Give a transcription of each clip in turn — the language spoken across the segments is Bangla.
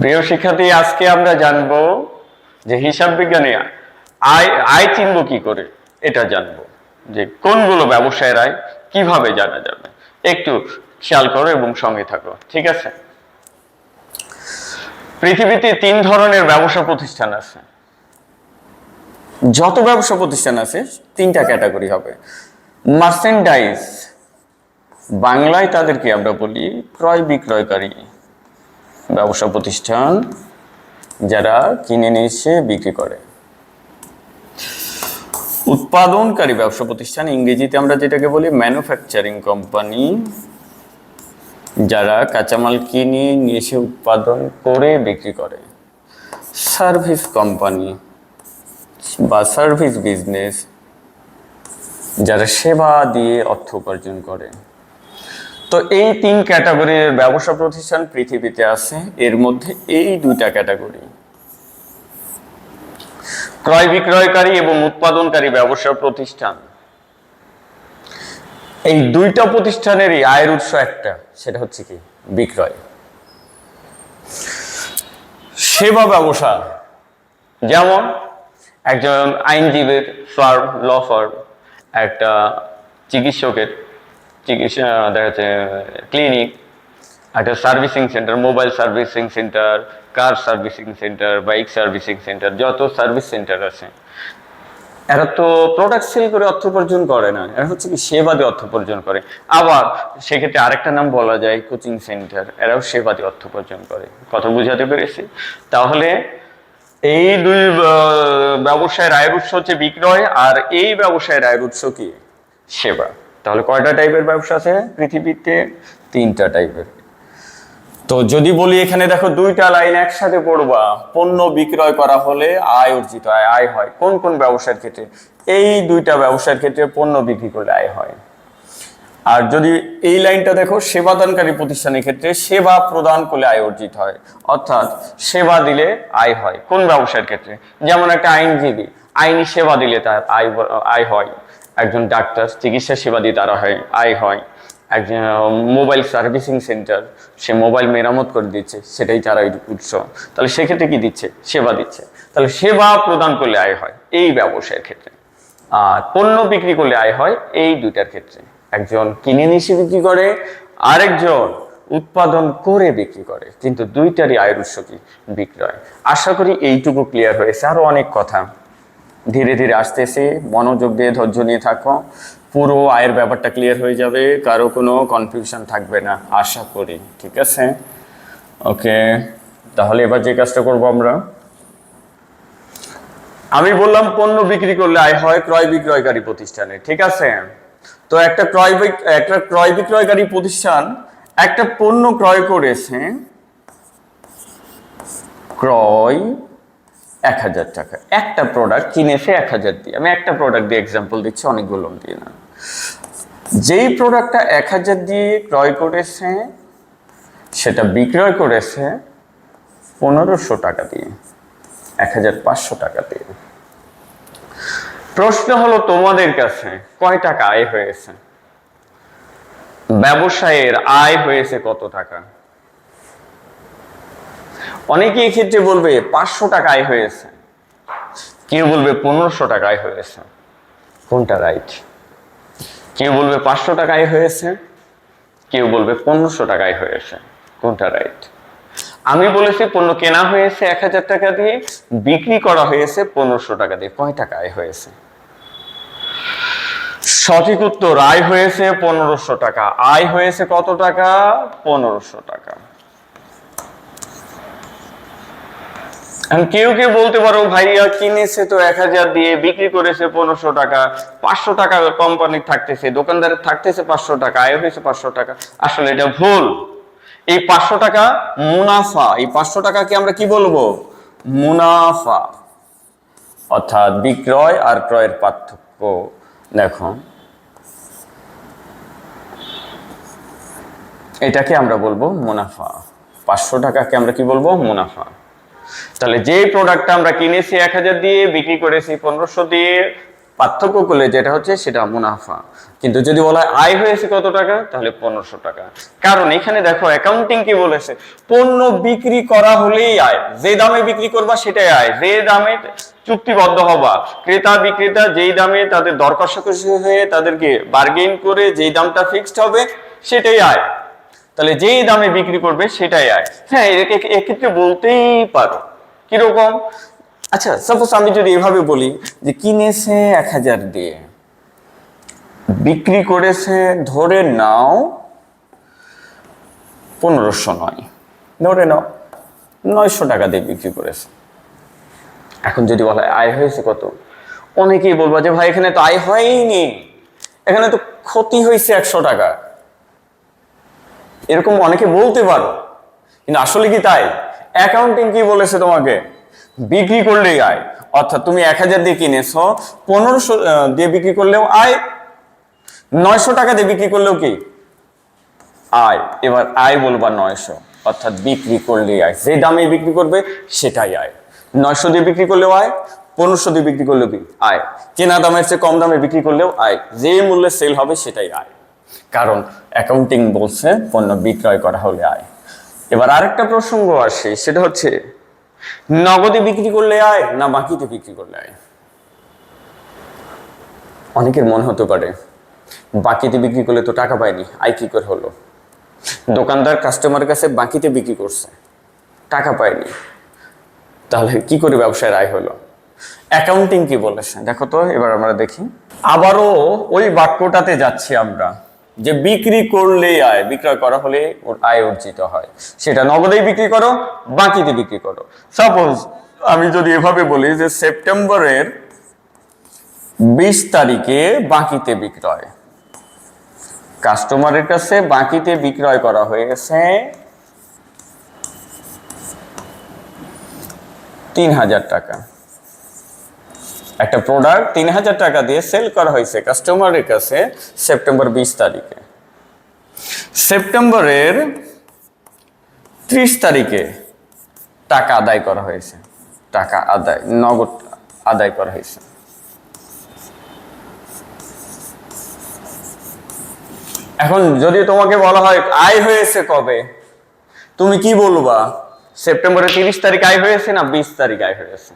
প্রিয় শিক্ষার্থী, আজকে আমরা জানব যে হিসাব বিজ্ঞানে আয় আয় চিনব কি করে? এটা জানব। যে কোনগুলো ব্যবসায়ের আয় কীভাবে জানা যাবে? একটু খেয়াল করো এবং সঙ্গে থাকো, ঠিক আছে? পৃথিবীতে তিন ধরনের ব্যবসা প্রতিষ্ঠান আছে। যত ব্যবসা প্রতিষ্ঠান আছে, তিনটা ক্যাটাগরি হবে। মার্সেন্ডাইজ বাংলায় তাদেরকে আমরা বলি ক্রয় বিক্রয়কারী ব্যবসা প্রতিষ্ঠান যারা কিনে নিয়ে এসে বিক্রি করে। উৎপাদনকারী ব্যবসা প্রতিষ্ঠান, ইংরেজিতে আমরা যেটাকে বলি ম্যানুফ্যাকচারিং কোম্পানি যারা কাঁচামাল কিনে নিয়ে এসে উৎপাদন করে বিক্রি করে। সার্ভিস কোম্পানি বা সার্ভিস বিজনেস যারা সেবা দিয়ে অর্থ উপার্জন করে। তো এই তিন ক্যাটাগরির ব্যবসা প্রতিষ্ঠান পৃথিবীতে আছে। এর মধ্যে এই দুইটা ক্যাটাগরি। ক্রয় বিক্রয়কারী এবং উৎপাদনকারী ব্যবসা প্রতিষ্ঠান। এই দুইটা প্রতিষ্ঠানেরই আয়ের উৎস একটা, সেটা হচ্ছে কি? বিক্রয়। সেবা ব্যবসা। যেমন একজন আইনজীবীর, ফার্ম, ল ফার্ম, একটা চিকিৎসকের চিকিৎসা, দেখা যাচ্ছে ক্লিনিক একটা servicing centre mobile servicing centre car servicing centre bike servicing centre যত সার্ভিস সেন্টার আছে। এরা তো প্রোডাক্ট সেল করে অর্থ উপার্জন করে না, এরা হচ্ছে কি সেবা দিয়ে অর্থ উপার্জন করে। আবার সেক্ষেত্রে আরেকটা নাম বলা যায় কোচিং সেন্টার এরাও সেবা দিয়ে অর্থ উপার্জন করে। কথা বুঝাতে পেরেছি? তাহলে এই দুই ব্যবসায়ের আয়ের উৎস হচ্ছে বিক্রয়, আর এই ব্যবসায়ের আয়ের উৎস কি? সেবা। তাহলে কয়টা টাইপের ব্যবসা আছে? পৃথিবীতে তিনটা টাইপের তো যদি বলি এখানে দেখো দুইটা লাইন একসাথে পড়বা, পণ্য বিক্রয় করা হলে আয় অর্জিত হয় আয় হয়। কোন কোন ব্যবসার ক্ষেত্রে? এই দুইটা ব্যবসার ক্ষেত্রে পণ্য বিক্রি করলে আয় হয়। আর যদি এই লাইনটা দেখো, সেবাদানকারী প্রতিষ্ঠানের ক্ষেত্রে সেবা প্রদান করলে আয় অর্জিত হয়। অর্থাৎ সেবা দিলে আয় হয়। কোন ব্যবসার ক্ষেত্রে? যেমন একটা আইনজীবী, আইনি সেবা দিলে তার আয় আয় হয়। একজন ডাক্তার, চিকিৎসা সেবা দিয়ে তারা হয়, আয় হয়। একজন মোবাইল সার্ভিসিং সেন্টার, সে মোবাইল মেরামত করে দিচ্ছে, সেটাই তারা উৎস। তাহলে সেক্ষেত্রে কি দিচ্ছে? সেবা দিচ্ছে। তাহলে সেবা প্রদান করলে আয় হয়, এই ব্যবসায়ের ক্ষেত্রে। আর পণ্য বিক্রি করলে আয় হয়, এই দুইটার ক্ষেত্রে। একজন কিনে নিয়ে বিক্রি করে, আরেকজন উৎপাদন করে বিক্রি করে। কিন্তু দুইটারই আয়ের উৎস কি? বিক্রয়। আশা করি এইটুকু ক্লিয়ার হয়েছে। আরও অনেক কথা। ধীরে ধীরে আসতেছে। মনোযোগ দিয়ে ধৈর্য নিয়ে থাকো। পুরো আয়ের ব্যাপারটা ক্লিয়ার হয়ে যাবে। কারও কোনো কনফিউশন থাকবে না, আশা করি। ঠিক আছে? ওকে তাহলে এবার যে কাজটা করব আমরা। আমি বললাম পণ্য বিক্রি করলে আয় হয় ক্রয় বিক্রয়কারী প্রতিষ্ঠানে। ঠিক আছে? তো একটা ক্রয় একটা ক্রয় বিক্রয়কারী প্রতিষ্ঠান একটা পণ্য ক্রয় করেছে। ক্রয় এক হাজার টাকা। একটা প্রোডাক্ট কিনেছে এক হাজার দিয়ে। আমি একটা প্রোডাক্ট দিয়ে এক্সাম্পল দিচ্ছি, অনেকগুলো দিয়ে না। যেই প্রোডাক্টটা এক হাজার দিয়ে ক্রয় করেছে, সেটা বিক্রয় করেছে পনেরোশো টাকা দিয়ে, এক হাজার পাঁচশো টাকা দিয়ে। প্রশ্ন হলো, তোমাদের কাছে কয় টাকা আয় হয়েছে? ব্যবসায়ের আয় হয়েছে কত টাকা? অনেকে ক্ষেত্রে বলবে পাঁচশো টাকা আয় হয়েছে। কেউ বলবে পনেরোশো টাকা আয় হয়েছে। কোনটা রাইট কেউ বলবে পাঁচশো টাকা আয় হয়েছে। কেউ বলবে পনেরোশো টাকা আয় হয়েছে। কোনটা রাইট আমি বলেছি পণ্য কেনা হয়েছে এক হাজার টাকা দিয়ে, বিক্রি করা হয়েছে পনেরোশো টাকা দিয়ে। কয় টাকা আয় হয়েছে? সঠিক উত্তর, আয় হয়েছে পনেরোশো টাকা। আয় হয়েছে কত টাকা? পনেরোশো টাকা। কেউ কেউ বলতে পারো, ভাইয়া কিনেছে তো এক হাজার দিয়ে বিক্রি করেছে পনেরোশো টাকা, পাঁচশো টাকা কোম্পানির থাকতেছে, দোকানদারের থাকতেছে পাঁচশো টাকা, আয় হয়েছে পাঁচশো টাকা। আসলে এটা ভুল। এই পাঁচশো টাকা মুনাফা, এই পাঁচশো টাকাকে আমরা কি বলব? মুনাফা, অর্থাৎ বিক্রয় আর ক্রয়ের পার্থক্য। দেখো, এটাকে আমরা বলব মুনাফা, পাঁচশো টাকাকে আমরা কি বলব? মুনাফা। তাহলে যে প্রোডাক্টটা আমরা কিনেছি এক হাজার দিয়ে, বিক্রি করেছি পনেরোশো দিয়ে, পার্থক্য করলে যেটা হচ্ছে সেটা মুনাফা। কিন্তু যদি বলা হয় আয় হয়েছে কত টাকা, তাহলে পনেরোশো টাকা। কারণ এখানে দেখো অ্যাকাউন্টিং কি বলেছে? পণ্য বিক্রি করা হলেই আয়। যে দামে বিক্রি করবা, সেটাই আয়। যে দামে চুক্তিবদ্ধ হবা, ক্রেতা বিক্রেতা যেই দামে তাদের দর কষাকষি হয়ে তাদেরকে বার্গেন করে যেই দামটা ফিক্সড হবে, সেটাই আয়। তাহলে যেই দামে বিক্রি করবে সেটাই আয়। হ্যাঁ এক্ষেত্রে বলতেই পারো। কীরকম? আচ্ছা সাপোজ আমি যদি এভাবে বলি যে কিনেছে এক হাজার দিয়ে, বিক্রি করেছে ধরে নাও পনেরোশো নয়। ধরে নাও নয়শো টাকা দিয়ে বিক্রি করেছে। এখন যদি বলা হয় আয় হয়েছে কত? অনেকেই বলব যে ভাই, এখানে তো আয় হয়নি। এখানে তো ক্ষতি হয়েছে একশো টাকা। এরকম অনেকে বলতে পারো। কিন্তু আসলে কি তাই? অ্যাকাউন্টিং কি বলেছে তোমাকে? বিক্রি করলেই আয়। অর্থাৎ তুমি এক হাজার দিয়ে কিনেছো, পনেরোশো দিয়ে বিক্রি করলেও আয়। নয়শো টাকা দিয়ে বিক্রি করলেও কি? আয়। এবার আয় বলবা নয়শো। অর্থাৎ বিক্রি করলেই আয়। যে দামে বিক্রি করবে, সেটাই আয়। নয়শো দিয়ে বিক্রি করলেও আয়, পনেরোশো দিয়ে বিক্রি করলেও আয়। কেনা দামের চেয়ে কম দামে বিক্রি করলেও আয়। যে মূল্যে সেল হবে, সেটাই আয়। কারণ অ্যাকাউন্টিং বলছে, পণ্য বিক্রয় করা হলে আয়। এবার আরেকটা প্রসঙ্গ আসে, সেটা হচ্ছে, নগদে বিক্রি করলে আয় না বাকিতে বিক্রি করলে আয়? অনেকের মনে হতে পারে, বাকিতে বিক্রি করলে তো টাকা পায়নি, আয় কি করে হলো? দোকানদার কাস্টমারের কাছে বাকিতে বিক্রি করছে, টাকা পায়নি, তাহলে কি করে ব্যবসায় আয় হলো? অ্যাকাউন্টিং কি বলেছে? দেখো তো, এবার আমরা দেখি। আবারও ওই বাক্যটাতে যাচ্ছি আমরা। যে বিক্রি করলে আয়, বিক্রয় করা হলে ওর আয় অর্জিত হয়। সেটা নগদেই বিক্রি করো, বাকিতে বিক্রি করো। সাপোজ আমি যদি এভাবে বলি যে সেপ্টেম্বরের বিশ তারিখে বাকিতে বিক্রয়। কাস্টমারের কাছে বাকিতে বিক্রয় করা হয়েছে তিন হাজার টাকা। একটা প্রোডাক্ট তিন হাজার টাকা দিয়ে সেল করা হয়েছে কাস্টমারের কাছে সেপ্টেম্বর বিশ তারিখে। সেপ্টেম্বরের ত্রিশ তারিখে টাকা আদায় করা হয়েছে। টাকা আদায়, নগদ আদায় করা হয়েছে। এখন যদি তোমাকে বলা হয়, আয় হয়েছে কবে? তুমি কি বলবা? সেপ্টেম্বরের তিরিশ তারিখ আয় হয়েছে না বিশ তারিখ আয় হয়েছে?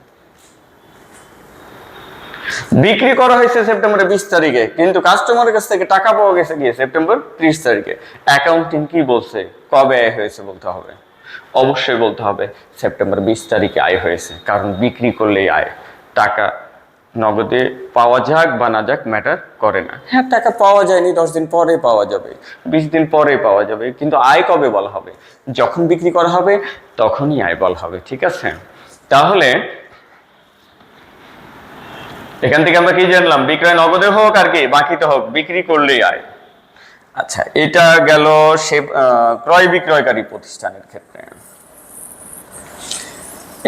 বিক্রি করা হয়েছে সেপ্টেম্বরের বিশ তারিখে কিন্তু কাস্টমারের কাছ থেকে টাকা পাওয়া গেছে গিয়ে সেপ্টেম্বর ত্রিশ তারিখে। অ্যাকাউন্টিং কি বলছে? কবে আয় হয়েছে বলতে হবে? অবশ্যই বলতে হবে সেপ্টেম্বর বিশ তারিখে আয় হয়েছে কারণ বিক্রি করলেই আয়। টাকা নগদে পাওয়া যাক বা না যাক ম্যাটার করে না। হ্যাঁ টাকা পাওয়া যায়নি দশ দিন পরে পাওয়া যাবে। বিশ দিন পরে পাওয়া যাবে কিন্তু আয় কবে বলা হবে? যখন বিক্রি করা হবে তখনই আয় বলা হবে ঠিক আছে? তাহলে এখান থেকে আমরা কি জানলাম? বিক্রয় নগদে হোক আর কি বাকিতে হোক বিক্রি করলেই আয়। আচ্ছা এটা গেল সে ক্রয় বিক্রয়কারী প্রতিষ্ঠানের ক্ষেত্রে।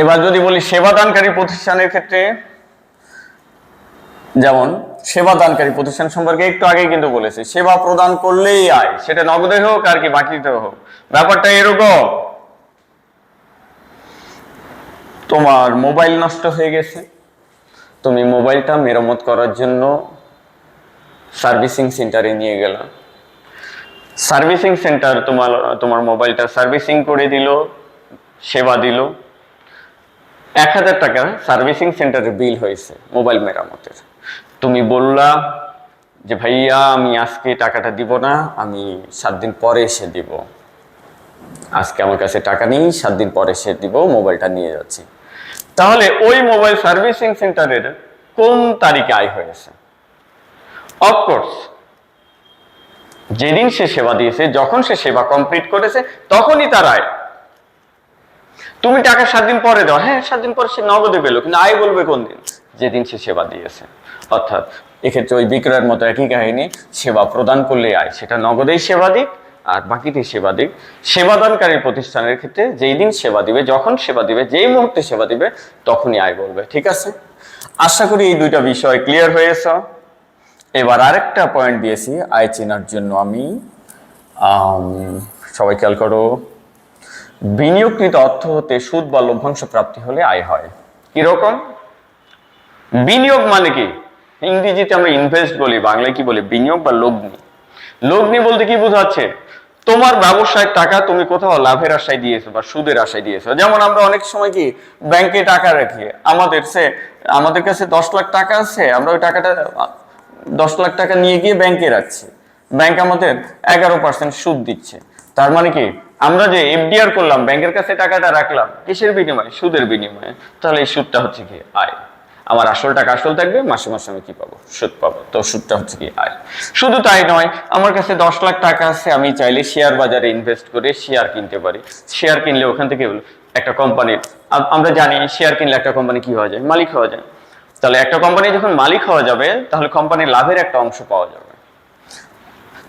এবার যদি বলি সেবাদানকারী প্রতিষ্ঠানের ক্ষেত্রে যেমন সেবা দানকারী প্রতিষ্ঠান সম্পর্কে একটু আগে কিন্তু বলেছি সেবা প্রদান করলেই আয় সেটা নগদে হোক আর কি বাকিতে হোক। ব্যাপারটা এরকম তোমার মোবাইল নষ্ট হয়ে গেছে তুমি মোবাইলটা মেরামত করার জন্য সার্ভিসিং সেন্টারে নিয়ে গেলাম সার্ভিসিং সেন্টার তোমার তোমার মোবাইলটা সার্ভিসিং করে দিল, সেবা দিল। এক হাজার টাকা সার্ভিসিং সেন্টারে বিল হয়েছে মোবাইল মেরামতের। তুমি বললা যে, ভাইয়া, আমি আজকে টাকাটা দিব না, আমি সাত দিন পরে এসে দিব। আজকে আমার কাছে টাকা নেই, সাত দিন পরে এসে দিব, মোবাইলটা নিয়ে যাচ্ছি। তাহলে ওই মোবাইল সার্ভিসিং সেন্টারের কোন তারিখে আয় হয়েছে? অফকোর্স যেদিন সে সেবা দিয়েছে, যখন সে সেবা কমপ্লিট করেছে, তখনই তার আয়। তুমি টাকা সাত দিন পরে দাও। হ্যাঁ সাত দিন পরে সে নগদে পেল, কিন্তু আয় বলবে কোন দিন? যেদিন সে সেবা দিয়েছে। অর্থাৎ, এক্ষেত্রে ওই বিক্রয়ের মতো একই কাহিনী, সেবা প্রদান করলে আয়। সেটা নগদেই সেবা দিক আর বাকিটি সেবা দিক সেবাদানকারী প্রতিষ্ঠানের ক্ষেত্রে যেই দিন সেবা দিবে, যখন সেবা দিবে, যেই মুহূর্তে সেবা দিবে, তখনই আয় বলবে, ঠিক আছে? আশা করি এই দুইটা বিষয় ক্লিয়ার হয়েছে। এবার আরেকটা পয়েন্ট দিয়েছি, আয় চেনার জন্য আমি। সবাই খেয়াল করো, বিনিয়োগকৃত অর্থ হতে সুদ বা লভ্যাংশ প্রাপ্তি হলে আয় হয়। কীরকম? বিনিয়োগ মানে কি? ইংরেজিতে আমরা ইনভেস্ট বলি, বাংলায় কি বলি? বিনিয়োগ বা লগ্নি। লগ্নি বলতে কি বোঝাচ্ছে? তোমার ব্যবসায় টাকা তুমি কোথাও লাভের আশায় দিয়েছ বা সুদের আশায় দিয়েছ? যেমন আমরা অনেক সময় কি ব্যাংকে টাকা রাখি। আমাদের সে, আমাদের কাছে দশ লাখ টাকা আছে, আমরা ওই টাকাটা, দশ লাখ টাকা নিয়ে গিয়ে ব্যাংকে রাখছি। ব্যাংক আমাদের এগারো পার্সেন্ট সুদ দিচ্ছে। তার মানে কি? আমরা যে এফডিআর করলাম, ব্যাংকের কাছে টাকাটা রাখলাম, কিসের বিনিময়ে? সুদের বিনিময়ে। তাহলে এই সুদটা হচ্ছে কি আয়। আমার আসল টাকা আসল থাকবে, মাসে মাসে আমি কি পাবো? সুদ পাবো। তো সুদটা হচ্ছে কি আয়। শুধু তাই নয়, আমার কাছে দশ লাখ টাকা আছে, আমি চাইলে শেয়ার বাজারে ইনভেস্ট করে শেয়ার কিনতে পারি। শেয়ার কিনলে ওখান থেকে একটা কোম্পানির আমরা জানি শেয়ার কিনলে একটা কোম্পানি কি হওয়া যায়? মালিক হওয়া যায়। তাহলে একটা কোম্পানি যখন মালিক হওয়া যাবে, তাহলে কোম্পানির লাভের একটা অংশ পাওয়া যাবে।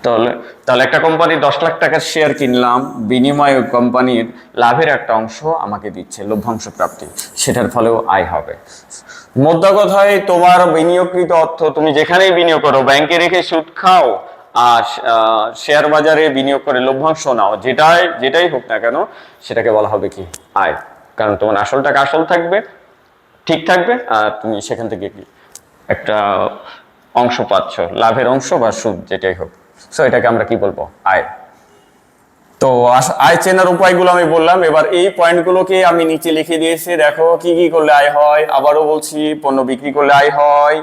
তাহলে তাহলে একটা কোম্পানি দশ লাখ টাকার শেয়ার কিনলাম, বিনিময়ে কোম্পানির লাভের একটা অংশ আমাকে দিচ্ছে, লভ্যাংশ প্রাপ্তি। সেটার ফলেও আয় হবে। মোদ্দা কথায় তোমার বিনিয়োগকৃত অর্থ, তুমি যেখানেই বিনিয়োগ করো ব্যাংকে রেখে সুদ খাও, আর শেয়ার বাজারে বিনিয়োগ করে লভ্যাংশ নাও, যেটাই যেটাই হোক না কেন, সেটাকে বলা হবে কি? আয়। কারণ তোমার আসল টাকা আসল থাকবে, ঠিক থাকবে, আর তুমি সেখান থেকে একটা অংশ পাচ্ছ, লাভের অংশ বা সুদ, যেটাই হোক। সো এটাকে আমরা কি বলব? আয়। তো আয় চেনার উপায়গুলো আমি বললাম। এবার এই পয়েন্টগুলোকে আমি নিচে লিখে দিয়েছি। দেখো, কি কি করলে আয় হয়? আবারও বলছি, পণ্য বিক্রি করলে আয় হয়।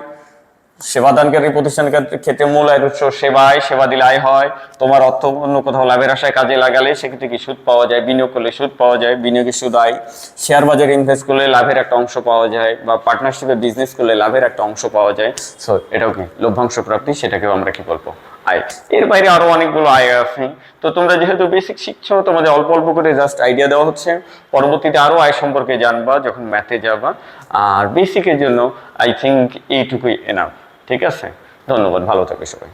সেবাদানকারী প্রতিষ্ঠানের ক্ষেত্রে মূল আয়ের উৎস সেবায় সেবা দিলে আয় হয়। তোমার অর্থ অন্য কোথাও লাভের আশায় কাজে লাগালে সেক্ষেত্রে কি সুদ পাওয়া যায়? বিনিয়োগ করলে সুদ পাওয়া যায় বিনিয়োগের সুদ আয়। শেয়ার বাজারে ইনভেস্ট করলে লাভের একটা অংশ পাওয়া যায় বা পার্টনারশিপে বিজনেস করলে লাভের একটা অংশ পাওয়া যায়। সো এটাও কি? লভ্যাংশ প্রাপ্তি, সেটাকেও আমরা কি বলব? আয়। এর বাইরে আরও অনেকগুলো আয় আছে। তো তোমরা যেহেতু বেসিক শিখছো, তোমাদের অল্প অল্প করে জাস্ট আইডিয়া দেওয়া হচ্ছে। পরবর্তীতে আরও আয় সম্পর্কে জানবা যখন ম্যাথে যাবা। আর বেসিকের জন্য আই থিঙ্ক এইটুকুই এনাফ ঠিক আছে? ধন্যবাদ, ভালো থাকবে সবাই।